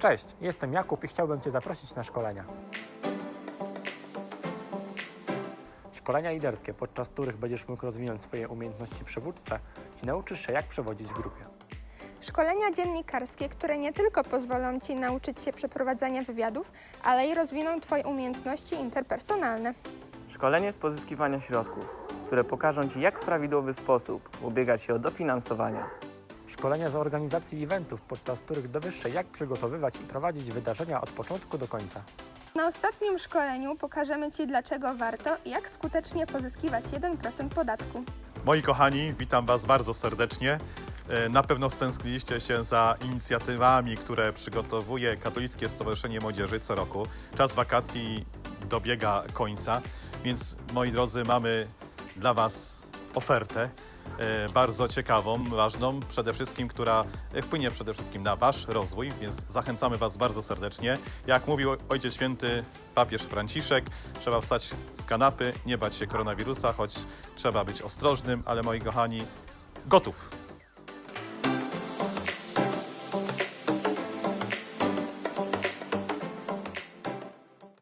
Cześć, jestem Jakub i chciałbym Cię zaprosić na szkolenia. Szkolenia liderskie, podczas których będziesz mógł rozwinąć swoje umiejętności przywódcze i nauczysz się, jak przewodzić w grupie. Szkolenia dziennikarskie, które nie tylko pozwolą Ci nauczyć się przeprowadzania wywiadów, ale i rozwiną Twoje umiejętności interpersonalne. Szkolenie z pozyskiwania środków, które pokażą Ci, jak w prawidłowy sposób ubiegać się o dofinansowania. Szkolenia z organizacji eventów, podczas których dowiesz się, jak przygotowywać i prowadzić wydarzenia od początku do końca. Na ostatnim szkoleniu pokażemy Ci, dlaczego warto i jak skutecznie pozyskiwać 1% podatku. Moi kochani, witam Was bardzo serdecznie. E, Na pewno stęskniliście się za inicjatywami, które przygotowuje Katolickie Stowarzyszenie Młodzieży co roku. Czas wakacji dobiega końca, więc moi drodzy, mamy dla Was ofertę e, bardzo ciekawą, ważną, przede wszystkim, która e, wpłynie przede wszystkim na Wasz rozwój, więc zachęcamy Was bardzo serdecznie. Jak mówił Ojciec Święty papież Franciszek, trzeba wstać z kanapy, nie bać się koronawirusa, choć trzeba być ostrożnym, ale moi kochani, gotów.